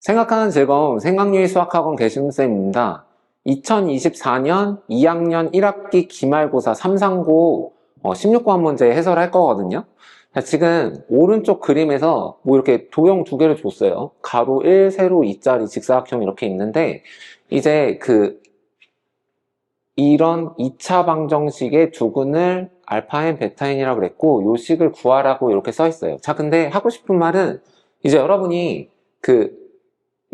생각하는 즐거움 생각유희 수학학원 개심쌤입니다. 2024년 2학년 1학기 기말고사 3상고 16번 문제 해설할 거거든요. 자, 지금 오른쪽 그림에서 뭐 이렇게 도형 두 개를 줬어요. 가로 1, 세로 2짜리 직사각형 이렇게 있는데 이제 그 이런 2차 방정식의 두근을 알파인, 베타인이라고 그랬고 요 식을 구하라고 이렇게 써 있어요. 자, 근데 하고 싶은 말은 이제 여러분이 그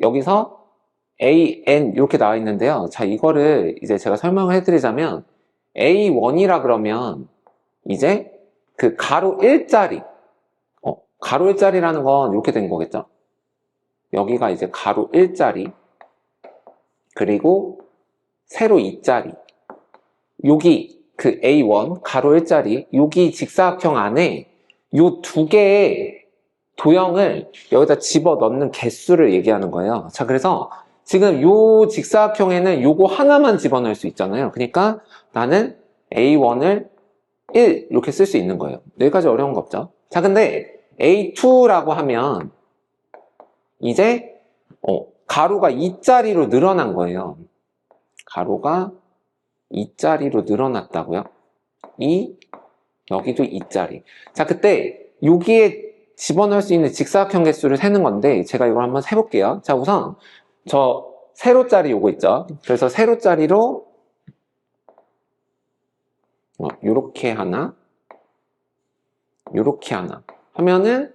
여기서 a, n 이렇게 나와 있는데요. 자, 이거를 이제 제가 설명을 해드리자면 a1이라 그러면 이제 그 가로 1자리 어, 가로 1자리라는 건 이렇게 된 거겠죠? 여기가 이제 가로 1자리 그리고 세로 2자리 여기 그 A1 가로 1자리 여기 직사각형 안에 요 두 개의 도형을 여기다 집어 넣는 개수를 얘기하는 거예요. 자, 그래서 지금 요 직사각형에는 요거 하나만 집어넣을 수 있잖아요. 그러니까 나는 A1을 1 이렇게 쓸 수 있는 거예요. 여기까지 어려운 거 없죠? 자, 근데 A2라고 하면 이제 어, 가로가 2자리로 늘어난 거예요. 가로가 2자리로 늘어났다고요? 이 여기도 2자리. 자, 그때 여기에 집어넣을 수 있는 직사각형 개수를 세는 건데 제가 이걸 한번 세볼게요. 자, 우선 저 세로짜리 요거 있죠? 그래서 세로짜리로 어, 요렇게 하나 요렇게 하나 하면은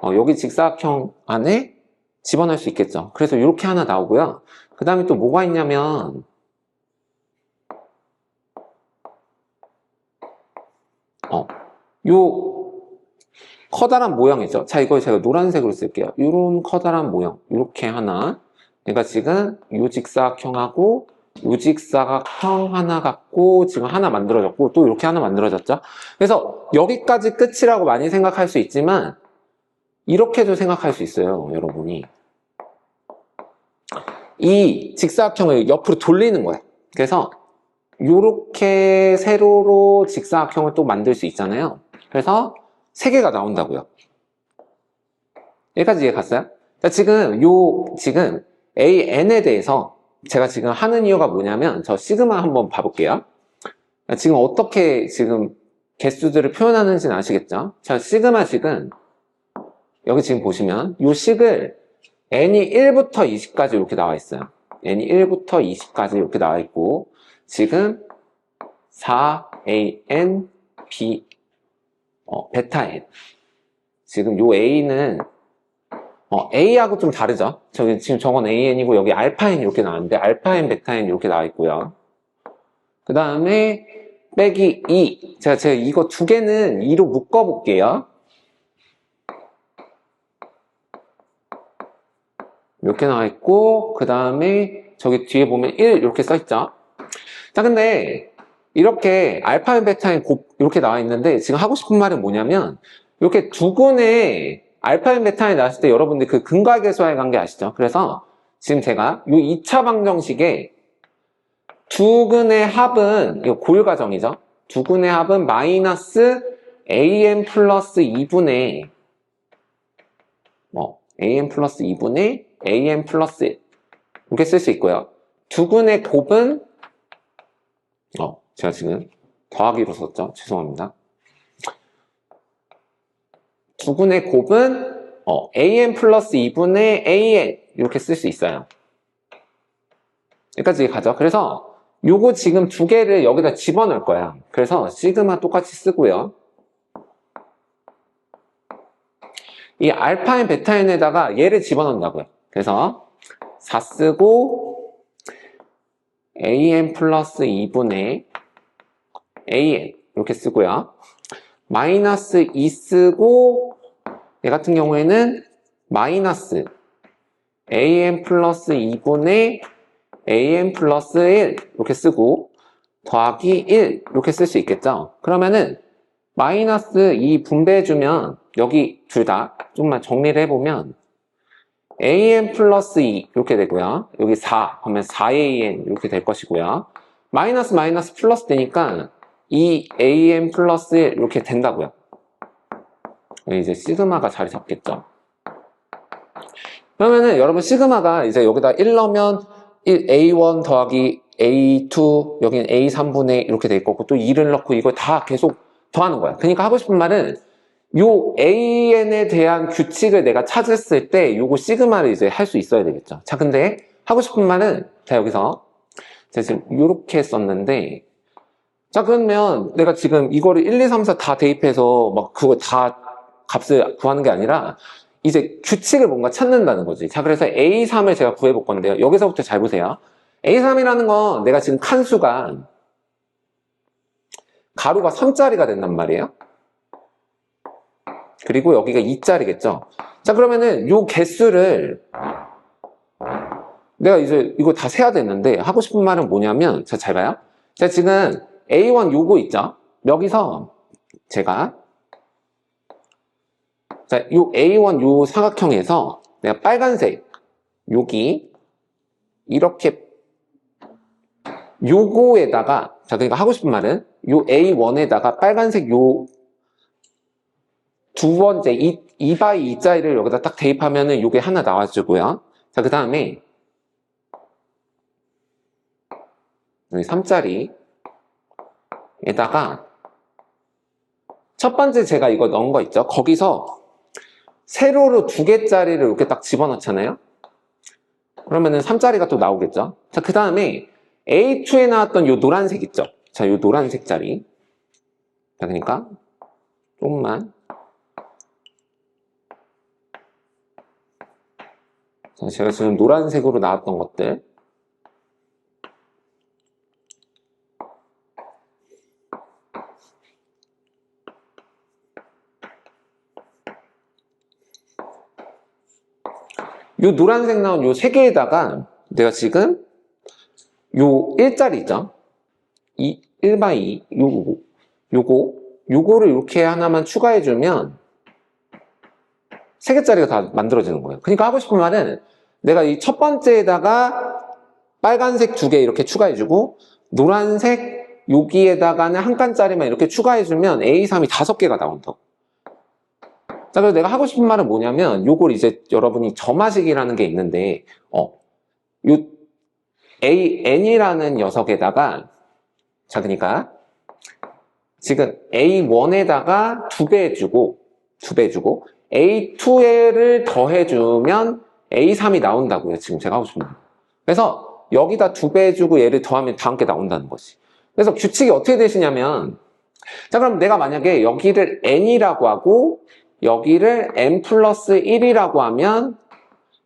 어, 여기 직사각형 안에 집어넣을 수 있겠죠. 그래서 이렇게 하나 나오고요. 그 다음에 또 뭐가 있냐면 어, 요 커다란 모양이죠. 자, 이걸 제가 노란색으로 쓸게요. 이런 커다란 모양. 이렇게 하나. 내가 지금 요 직사각형하고 요 직사각형 하나 갖고 지금 하나 만들어졌고 또 이렇게 하나 만들어졌죠. 그래서 여기까지 끝이라고 많이 생각할 수 있지만 이렇게도 생각할 수 있어요. 여러분이. 이 직사각형을 옆으로 돌리는 거예요. 그래서 이렇게 세로로 직사각형을 또 만들 수 있잖아요. 그래서 세 개가 나온다고요. 여기까지 이해 갔어요? 자, 지금 요 지금 AN에 대해서 제가 지금 하는 이유가 뭐냐면 저 시그마 한번 봐볼게요. 지금 어떻게 지금 개수들을 표현하는지는 아시겠죠? 자, 시그마 식은 여기 지금 보시면 요 식을 n이 1부터 20까지 이렇게 나와 있어요. n이 1부터 20까지 이렇게 나와 있고 지금 4an b 어, 베타 n 지금 요 a는 어, a하고 좀 다르죠? 저기 지금 저건 an이고 여기 알파 n 이렇게 나왔는데 알파 n, 베타 n 이렇게 나와 있고요. 그 다음에 빼기 2 제가 제가 이거 두 개는 2로 묶어 볼게요. 이렇게 나와 있고 그 다음에 저기 뒤에 보면 1 이렇게 써 있죠 자 근데 이렇게 알파인 베타인 곱 이렇게 나와 있는데 지금 하고 싶은 말은 뭐냐면 이렇게 두 군의 알파인 베타인 나왔을 때 여러분들 그 근과계수와의 관계 아시죠? 그래서 지금 제가 이 2차 방정식에 두 근의 합은 이거 고일 과정이죠 두 근의 합은 마이너스 am 플러스 2분의 뭐 am 플러스 2분의 am 플러스 1 이렇게 쓸 수 있고요. 두 군의 곱은 어 제가 지금 더하기로 썼죠. 죄송합니다. 두 군의 곱은 어, am 플러스 2분의 an 이렇게 쓸 수 있어요. 여기까지 가죠. 그래서 요거 지금 두 개를 여기다 집어넣을 거야. 그래서 시그마 똑같이 쓰고요. 이 알파인 베타인에다가 얘를 집어넣는다고요. 그래서 4 쓰고 an 플러스 2분의 an 이렇게 쓰고요. 마이너스 2 쓰고 얘 같은 경우에는 마이너스 an 플러스 2분의 an 플러스 1 이렇게 쓰고 더하기 1 이렇게 쓸 수 있겠죠. 그러면은 마이너스 2 분배해주면 여기 둘 다 조금만 정리를 해보면 an 플러스 2 이렇게 되고요. 여기 4 하면 4an 이렇게 될 것이고요. 마이너스 마이너스 플러스 되니까 2an 플러스 1 이렇게 된다고요. 이제 시그마가 자리 잡겠죠. 그러면은 여러분 시그마가 이제 여기다 1 넣으면 1, A1 더하기 A2 여기는 A3분의 이렇게 돼 있고 또 2를 넣고 이걸 다 계속 더하는 거야. 그러니까 하고 싶은 말은 요 AN에 대한 규칙을 내가 찾았을 때 요거 시그마를 이제 할 수 있어야 되겠죠. 자, 근데 하고 싶은 말은 자 여기서 제가 지금 요렇게 썼는데 자 그러면 내가 지금 이거를 1, 2, 3, 4 다 대입해서 막 그거 다 값을 구하는 게 아니라 이제 규칙을 뭔가 찾는다는 거지. 자 그래서 A3을 제가 구해볼 건데요. 여기서부터 잘 보세요. A3이라는 건 내가 지금 칸수가 가로가 3짜리가 된단 말이에요. 그리고 여기가 2짜리겠죠. 자, 그러면은 요 개수를 내가 이제 이거 다 세야 되는데 하고 싶은 말은 뭐냐면 자, 잘 봐요. 자, 지금 A1 요거 있죠? 여기서 제가 자, 요 A1 요 삼각형에서 내가 빨간색 여기 이렇게 요거에다가 자 그러니까 하고 싶은 말은 요 A1에다가 빨간색 요 두 번째 2, 2바이 2짜리를 여기다 딱 대입하면은 요게 하나 나와주고요. 자그 다음에 여기 3짜리 에다가 첫 번째 제가 이거 넣은 거 있죠? 거기서 세로로 두 개짜리를 이렇게 딱 집어넣잖아요? 그러면은 3짜리가 또 나오겠죠? 자, 그 다음에 A2에 나왔던 요 노란색 있죠? 자, 요 노란색 자리. 자, 그러니까 조금만. 자, 제가 지금 노란색으로 나왔던 것들. 요 노란색 나온 요 세 개에다가 내가 지금 요 1짜리 있죠? 이 1바이 요거 요거 요거를 이렇게 하나만 추가해 주면 세 개짜리가 다 만들어지는 거예요. 그러니까 하고 싶은 말은 내가 이 첫 번째에다가 빨간색 두 개 이렇게 추가해 주고 노란색 여기에다가는 한 칸짜리만 이렇게 추가해 주면 A3이 다섯 개가 나온다고. 자, 그래서 내가 하고 싶은 말은 뭐냐면, 요걸 이제 여러분이 점화식이라는 게 있는데, 어, 요, AN이라는 녀석에다가, 자, 그러니까, 지금 A1에다가 두 배 해주고, 두 배 해주고, A2를 더해주면 A3이 나온다고요. 지금 제가 하고 싶은 말. 그래서 여기다 두 배 해주고 얘를 더하면 다음 게 나온다는 것이. 그래서 규칙이 어떻게 되시냐면, 자, 그럼 내가 만약에 여기를 N이라고 하고, 여기를 n 플러스 1이라고 하면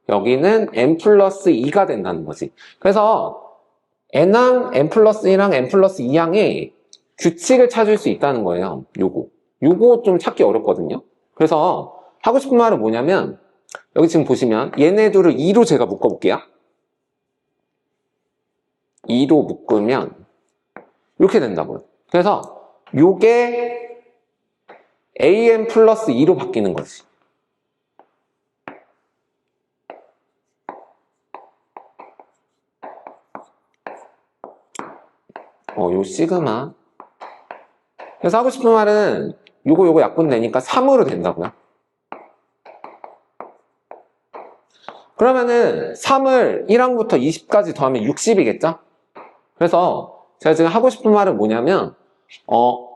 여기는 n 플러스 2가 된다는 거지. 그래서 n항, n 플러스 1항, n 플러스 2항의 규칙을 찾을 수 있다는 거예요. 요거. 요거 좀 찾기 어렵거든요. 그래서 하고 싶은 말은 뭐냐면 여기 지금 보시면 얘네 둘을 2로 제가 묶어볼게요. 2로 묶으면 이렇게 된다고요. 그래서 요게 an 플러스 2로 바뀌는 거지. 어, 요 시그마. 그래서 하고 싶은 말은 요거 요거 약분 되니까 3으로 된다고요. 그러면은 3을 1항부터 20까지 더하면 60이겠죠? 그래서 제가 지금 하고 싶은 말은 뭐냐면 어,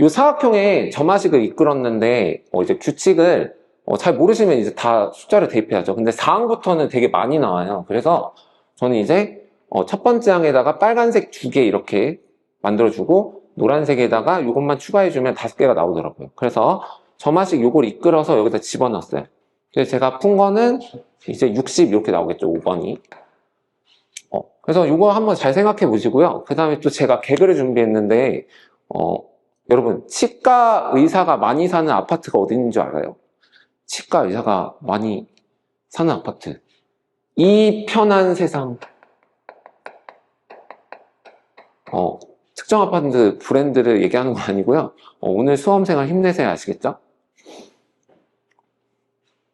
요 사각형의 점화식을 이끌었는데 어, 이제 규칙을 어, 잘 모르시면 이제 다 숫자를 대입해야죠. 근데 4항부터는 되게 많이 나와요. 그래서 저는 이제 어, 첫 번째 항에다가 빨간색 두 개 이렇게 만들어주고 노란색에다가 이것만 추가해주면 다섯 개가 나오더라고요. 그래서 점화식 요걸 이끌어서 여기다 집어넣었어요. 그래서 제가 푼 거는 이제 60 이렇게 나오겠죠. 5번이. 어, 그래서 이거 한번 잘 생각해 보시고요. 그 다음에 또 제가 개그를 준비했는데 어, 여러분 치과 의사가 많이 사는 아파트가 어디 있는 줄 알아요? 치과 의사가 많이 사는 아파트. 이 편한 세상. 어, 특정 아파트 브랜드를 얘기하는 거 아니고요. 어, 오늘 수험생활 힘내세요 아시겠죠?